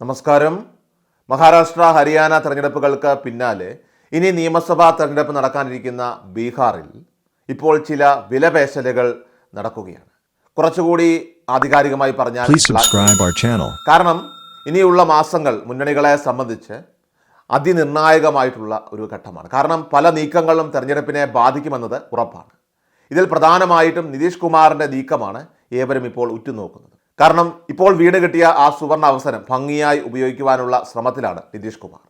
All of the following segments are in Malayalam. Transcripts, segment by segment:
നമസ്കാരം. മഹാരാഷ്ട്ര ഹരിയാന തെരഞ്ഞെടുപ്പുകൾക്ക് പിന്നാലെ ഇനി നിയമസഭാ തെരഞ്ഞെടുപ്പ് നടക്കാനിരിക്കുന്ന ബീഹാറിൽ ഇപ്പോൾ ചില വിലപേശലുകൾ നടക്കുകയാണ്. കുറച്ചുകൂടി ആധികാരികമായി പറഞ്ഞാൽ. കാരണം ഇനിയുള്ള മാസങ്ങൾ മുന്നണികളെ സംബന്ധിച്ച് അതിനിർണായകമായിട്ടുള്ള ഒരു ഘട്ടമാണ്. കാരണം പല നീക്കങ്ങളും തെരഞ്ഞെടുപ്പിനെ ബാധിക്കുമെന്നത് ഉറപ്പാണ്. ഇതിൽ പ്രധാനമായിട്ടും നിതീഷ് കുമാറിന്റെ നീക്കമാണ് ഏവരും ഇപ്പോൾ ഉറ്റുനോക്കുന്നത്. കാരണം ഇപ്പോൾ വീട് കിട്ടിയ ആ സുവർണ അവസരം ഭംഗിയായി ഉപയോഗിക്കുവാനുള്ള ശ്രമത്തിലാണ് നിതീഷ് കുമാർ.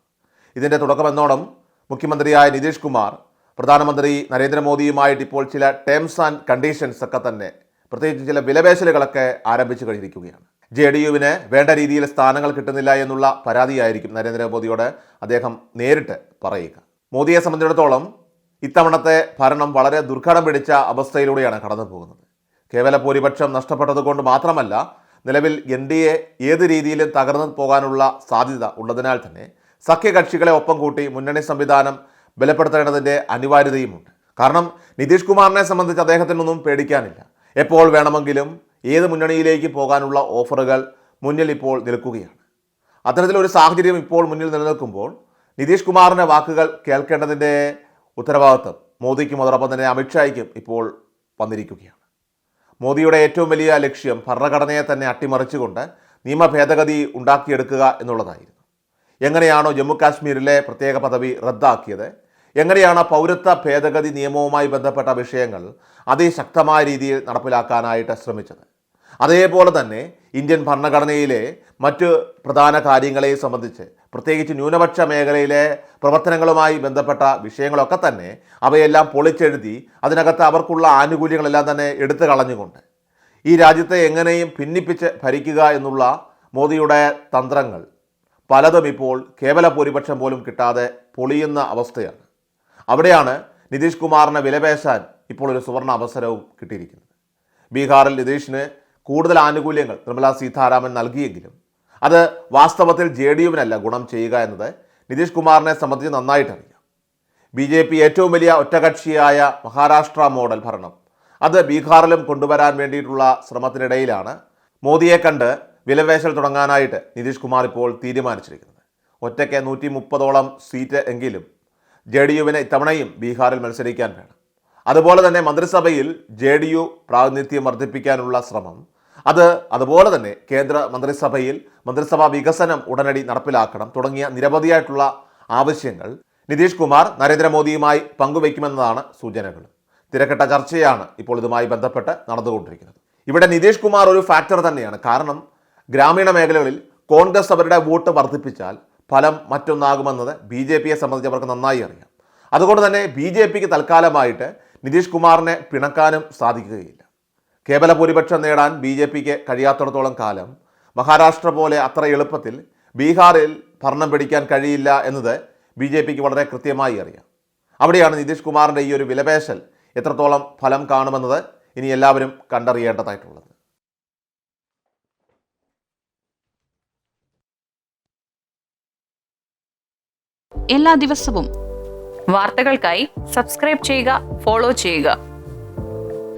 ഇതിന്റെ തുടക്കമെന്നോണം മുഖ്യമന്ത്രിയായ നിതീഷ് കുമാർ പ്രധാനമന്ത്രി നരേന്ദ്രമോദിയുമായിട്ട് ഇപ്പോൾ ചില ടേംസ് ആൻഡ് കണ്ടീഷൻസ് ഒക്കെ തന്നെ പ്രത്യേകിച്ച് ചില വിലപേശലുകളൊക്കെ ആരംഭിച്ചു കഴിഞ്ഞിരിക്കുകയാണ്. ജെ ഡി യുവിന് വേണ്ട രീതിയിൽ സ്ഥാനങ്ങൾ കിട്ടുന്നില്ല എന്നുള്ള പരാതിയായിരിക്കും നരേന്ദ്രമോദിയോട് അദ്ദേഹം നേരിട്ട് പറയുക. മോദിയെ സംബന്ധിച്ചിടത്തോളം ഇത്തവണത്തെ ഭരണം വളരെ ദുർഘടം പിടിച്ച അവസ്ഥയിലൂടെയാണ് കടന്നു പോകുന്നത് കേവല ഭൂരിപക്ഷം നഷ്ടപ്പെട്ടതുകൊണ്ട് മാത്രമല്ല നിലവിൽ എൻ ഡി എ ഏത് രീതിയിലും തകർന്നു പോകാനുള്ള സാധ്യത ഉള്ളതിനാൽ തന്നെ സഖ്യകക്ഷികളെ ഒപ്പം കൂട്ടി മുന്നണി സംവിധാനം ബലപ്പെടുത്തേണ്ടതിന്റെ അനിവാര്യതയുമുണ്ട്. കാരണം നിതീഷ് കുമാറിനെ സംബന്ധിച്ച് അദ്ദേഹത്തിനൊന്നും പേടിക്കാനില്ല. എപ്പോൾ വേണമെങ്കിലും ഏത് മുന്നണിയിലേക്ക് പോകാനുള്ള ഓഫറുകൾ മുന്നിൽ ഇപ്പോൾ നിൽക്കുകയാണ്. അത്തരത്തിലൊരു സാഹചര്യം ഇപ്പോൾ മുന്നിൽ നിലനിൽക്കുമ്പോൾ നിതീഷ് കുമാറിന്റെ വാക്കുകൾ കേൾക്കേണ്ടതിന്റെ ഉത്തരവാദിത്വം മോദിക്കും അതോടൊപ്പം തന്നെ അമിത്ഷായ്ക്കും ഇപ്പോൾ വന്നിരിക്കുകയാണ്. മോദിയുടെ ഏറ്റവും വലിയ ലക്ഷ്യം ഭരണഘടനയെ തന്നെ അട്ടിമറിച്ചുകൊണ്ട് നിയമ ഭേദഗതി ഉണ്ടാക്കിയെടുക്കുക എന്നുള്ളതായിരുന്നു. എങ്ങനെയാണോ ജമ്മുകാശ്മീരിലെ പ്രത്യേക പദവി റദ്ദാക്കിയത്? എങ്ങനെയാണ് പൗരത്വ ഭേദഗതി നിയമവുമായി ബന്ധപ്പെട്ട വിഷയങ്ങൾ അതിശക്തമായ രീതിയിൽ നടപ്പിലാക്കാനായിട്ട് ശ്രമിച്ചത്? അതേപോലെ തന്നെ ഇന്ത്യൻ ഭരണഘടനയിലെ മറ്റ് പ്രധാന കാര്യങ്ങളെ സംബന്ധിച്ച് പ്രത്യേകിച്ച് ന്യൂനപക്ഷ മേഖലയിലെ പ്രവർത്തനങ്ങളുമായി ബന്ധപ്പെട്ട വിഷയങ്ങളൊക്കെ തന്നെ അവയെല്ലാം പൊളിച്ചെഴുതി അതിനകത്ത് അവർക്കുള്ള ആനുകൂല്യങ്ങളെല്ലാം തന്നെ എടുത്തു കളഞ്ഞുകൊണ്ട് ഈ രാജ്യത്തെ എങ്ങനെയും ഭിന്നിപ്പിച്ച് ഭരിക്കുക എന്നുള്ള മോദിയുടെ തന്ത്രങ്ങൾ പലതും ഇപ്പോൾ കേവല ഭൂരിപക്ഷം പോലും കിട്ടാതെ പൊളിയുന്ന അവസ്ഥയാണ്. അവിടെയാണ് നിതീഷ് കുമാറിനെ വിലപേശാൻ ഇപ്പോൾ ഒരു സുവർണ അവസരവും കിട്ടിയിരിക്കുന്നത്. ബീഹാറിൽ നിതീഷിന് കൂടുതൽ ആനുകൂല്യങ്ങൾ നിർമ്മലാ സീതാരാമൻ നൽകിയെങ്കിലും അത് വാസ്തവത്തിൽ ജെ ഡി യുവിനല്ല ഗുണം ചെയ്യുക എന്നത് നിതീഷ് കുമാറിനെ സംബന്ധിച്ച് നന്നായിട്ടറിയാം ബി ജെ പി ഏറ്റവും വലിയ ഒറ്റകക്ഷിയായ മഹാരാഷ്ട്ര മോഡൽ ഭരണം. അത് ബീഹാറിലും കൊണ്ടുവരാൻ വേണ്ടിയിട്ടുള്ള ശ്രമത്തിനിടയിലാണ്. മോദിയെ കണ്ട് വിലവേശൽ തുടങ്ങാനായിട്ട് നിതീഷ് കുമാർ ഇപ്പോൾ തീരുമാനിച്ചിരിക്കുന്നത്. ഒറ്റയ്ക്ക് നൂറ്റി മുപ്പതോളം സീറ്റ് എങ്കിലും ജെ ഡി യുവിന് ഇത്തവണയും ബീഹാറിൽ മത്സരിക്കാൻ വേണം. അതുപോലെ തന്നെ മന്ത്രിസഭയിൽ ജെ ഡി യു പ്രാതിനിധ്യം വർദ്ധിപ്പിക്കാനുള്ള ശ്രമം അത് അതുപോലെ തന്നെ കേന്ദ്ര മന്ത്രിസഭയിൽ മന്ത്രിസഭാ വികസനം ഉടനടി നടപ്പിലാക്കണം തുടങ്ങിയ നിരവധിയായിട്ടുള്ള ആവശ്യങ്ങൾ നിതീഷ് കുമാർ നരേന്ദ്രമോദിയുമായി പങ്കുവയ്ക്കുമെന്നതാണ് സൂചനകൾ. തിരക്കിട്ട ചർച്ചയാണ് ഇപ്പോൾ ഇതുമായി ബന്ധപ്പെട്ട് നടന്നുകൊണ്ടിരിക്കുന്നത്. ഇവിടെ നിതീഷ് കുമാർ ഒരു ഫാക്ടർ തന്നെയാണ്. കാരണം ഗ്രാമീണ മേഖലകളിൽ കോൺഗ്രസ് അവരുടെ വോട്ട് വർദ്ധിപ്പിച്ചാൽ ഫലം മറ്റൊന്നാകുമെന്നത് ബി ജെ പിയെ സംബന്ധിച്ച് അവർക്ക് നന്നായി അറിയാം. അതുകൊണ്ട് തന്നെ ബി ജെ പിക്ക് തൽക്കാലമായിട്ട് നിതീഷ് കുമാറിനെ പിണക്കാനും സാധിക്കുകയില്ല. കേവല ഭൂരിപക്ഷം നേടാൻ ബി ജെ പിക്ക് കഴിയാത്തിടത്തോളം കാലം. മഹാരാഷ്ട്ര പോലെ അത്ര എളുപ്പത്തിൽ ബീഹാറിൽ ഭരണം പിടിക്കാൻ കഴിയില്ല എന്നത് ബി ജെ പിക്ക് വളരെ കൃത്യമായി അറിയാം. അവിടെയാണ് നിതീഷ് കുമാറിന്റെ ഈ ഒരു വിലപേശൽ എത്രത്തോളം ഫലം കാണുമെന്നത് ഇനി എല്ലാവരും കണ്ടറിയേണ്ടതായിട്ടുള്ളത്. എല്ലാ ദിവസവും വാർത്തകൾക്കായി സബ്സ്ക്രൈബ് ചെയ്യുക ഫോളോ ചെയ്യുക.